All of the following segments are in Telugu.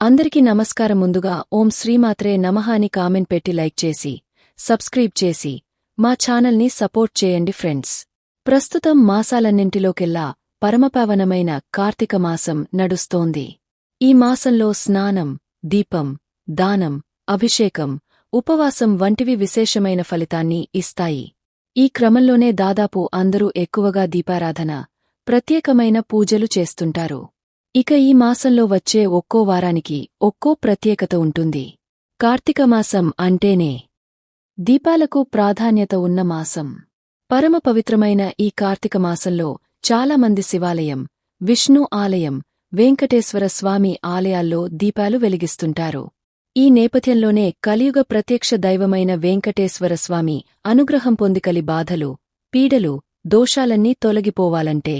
అందరికీ నమస్కారం ముందుగా ఓం శ్రీమాత్రే నమః అని కామెంట్ పెట్టి లైక్ చేసి సబ్స్క్రైబ్ చేసి మా ఛానల్ని సపోర్ట్ చేయండి ఫ్రెండ్స్. ప్రస్తుతం మాసాలన్నింటిలోకెల్లా పరమపావనమైన కార్తీక మాసం నడుస్తోంది. ఈ మాసంలో స్నానం దీపం దానం అభిషేకం ఉపవాసం వంటివి విశేషమైన ఫలితాన్ని ఇస్తాయి. ఈ క్రమంలోనే దాదాపు అందరూ ఎక్కువగా దీపారాధన ప్రత్యేకమైన పూజలు చేస్తుంటారు. ఇక ఈ మాసంలో వచ్చే ఒక్కో వారానికి ఒక్కో ప్రత్యేకత ఉంటుంది. కార్తీక మాసం అంటేనే దీపాలకు ప్రాధాన్యత ఉన్న మాసం. పరమ పవిత్రమైన ఈ కార్తీక మాసంలో చాలామంది శివాలయం విష్ణు ఆలయం వెంకటేశ్వర స్వామి ఆలయాల్లో దీపాలు వెలిగిస్తుంటారు. ఈ నేపథ్యంలోనే కలియుగ ప్రత్యక్ష దైవమైన వెంకటేశ్వర స్వామి అనుగ్రహం పొందికలి బాధలు పీడలు దోషాలన్నీ తొలగిపోవాలంటే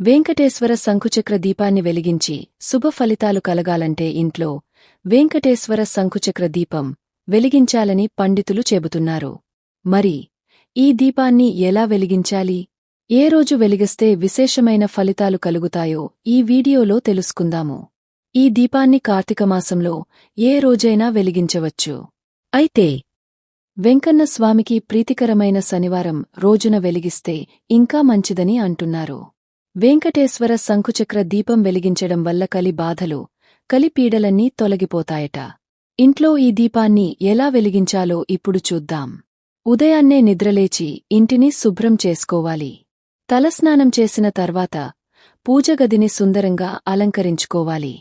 వెంకటేశ్వర శంకుచక్ర దీపాన్ని వెలిగించి శుభ ఫలితాలు కలగాలంటే ఇంట్లో వెంకటేశ్వర శంకుచక్ర దీపం వెలిగించాలని పండితులు చెబుతున్నారు. మరి ఈ దీపాన్ని ఎలా వెలిగించాలి? ఏ రోజు వెలిగిస్తే విశేషమైన ఫలితాలు కలుగుతాయో ఈ వీడియోలో తెలుసుకుందాము. ఈ దీపాన్ని కార్తీకమాసంలో ఏ రోజైనా వెలిగించవచ్చు. అయితే వెంకన్న స్వామికి ప్రీతికరమైన శనివారం రోజున వెలిగిస్తే ఇంకా మంచిదని అంటున్నారు. వెంకటేశ్వర శంకుచక్ర దీపం వెలిగించడం వల్ల కలి బాధలు కలి పీడలన్నీ తొలగిపోతాయట. ఇంట్లో ఈ దీపాన్ని ఎలా వెలిగించాలో ఇప్పుడు చూద్దాం. ఉదయాన్నే నిద్రలేచి ఇంటిని శుభ్రం చేసుకోవాలి. తలస్నానం చేసిన తర్వాత పూజగదిని సుందరంగా అలంకరించుకోవాలి.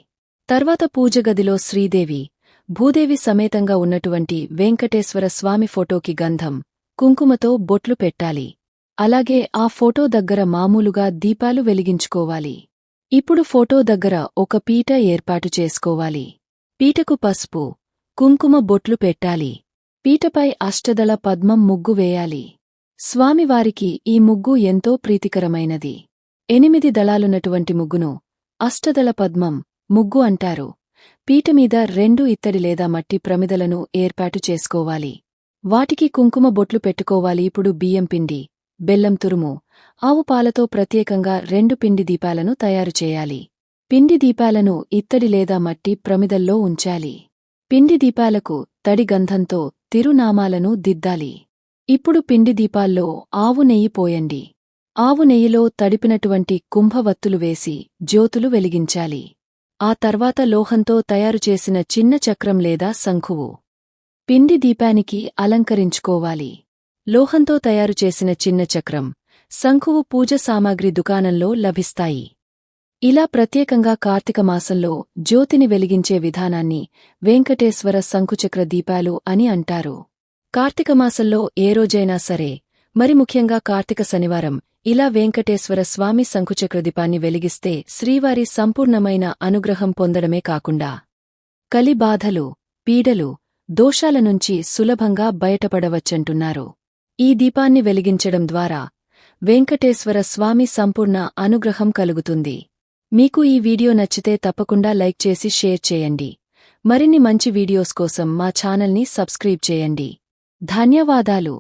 తర్వాత పూజగదిలో శ్రీదేవి భూదేవి సమేతంగా ఉన్నటువంటి వెంకటేశ్వర స్వామి ఫోటోకి గంధం కుంకుమతో బొట్లు పెట్టాలి. అలాగే ఆ ఫోటో దగ్గర మామూలుగా దీపాలు వెలిగించుకోవాలి. ఇప్పుడు ఫోటో దగ్గర ఒక పీట ఏర్పాటు చేసుకోవాలి. పీటకు పసుపు కుంకుమ బొట్లు పెట్టాలి. పీటపై అష్టదళ పద్మం ముగ్గు వేయాలి. స్వామివారికి ఈ ముగ్గు ఎంతో ప్రీతికరమైనది. ఎనిమిది దళాలున్నటువంటి ముగ్గును అష్టదళ పద్మం ముగ్గు అంటారు. పీటమీద రెండు ఇత్తడి లేదా మట్టి ప్రమిదలను ఏర్పాటు చేసుకోవాలి. వాటికి కుంకుమ బొట్లు పెట్టుకోవాలి. ఇప్పుడు బియ్యం పిండి. బెల్లం తురుము ఆవు పాలతో ప్రత్యేకంగా రెండు పిండి దీపాలను తయారు చేయాలి. పిండి దీపాలను ఇత్తడి లేదా మట్టి ప్రమిదల్లో ఉంచాలి. పిండి దీపాలకు తడి గంధంతో తిరునామాలను దిద్దాలి. ఇప్పుడు పిండి దీపాల్లో ఆవు నెయ్యి పోయండి. ఆవు నెయ్యిలో తడిపినటువంటి కుంభవత్తులు వేసి జ్యోతులు వెలిగించాలి. ఆ తర్వాత లోహంతో తయారుచేసిన చిన్న చక్రం లేదా శంఖువు. పిండి దీపానికి అలంకరించుకోవాలి. లోహంతో తయారుచేసిన చిన్న చక్రం శంఖువు పూజ సామాగ్రి దుకాణంలో లభిస్తాయి. ఇలా ప్రత్యేకంగా కార్తీక మాసంలో జ్యోతిని వెలిగించే విధానాన్ని వెంకటేశ్వర శంఖుచక్ర దీపాలు అని అంటారు. కార్తీక మాసంలో ఏ రోజైనా సరే మరి ముఖ్యంగా కార్తీక శనివారం ఇలా వెంకటేశ్వర స్వామి శంఖుచక్ర దీపాన్ని వెలిగిస్తే శ్రీవారి సంపూర్ణమైన అనుగ్రహం పొందడమే కాకుండా కలి బాధలు పీడలు దోషాల నుంచి సులభంగా బయటపడవచ్చంటున్నారు. ఈ దీపాన్ని వెలిగించడం ద్వారా వెంకటేశ్వర స్వామి సంపూర్ణ అనుగ్రహం కలుగుతుంది. మీకు ఈ వీడియో నచ్చితే తప్పకుండా లైక్ చేసి షేర్ చేయండి. మరిన్ని మంచి వీడియోస్ కోసం మా ఛానల్ని సబ్స్క్రైబ్ చేయండి. ధన్యవాదాలు.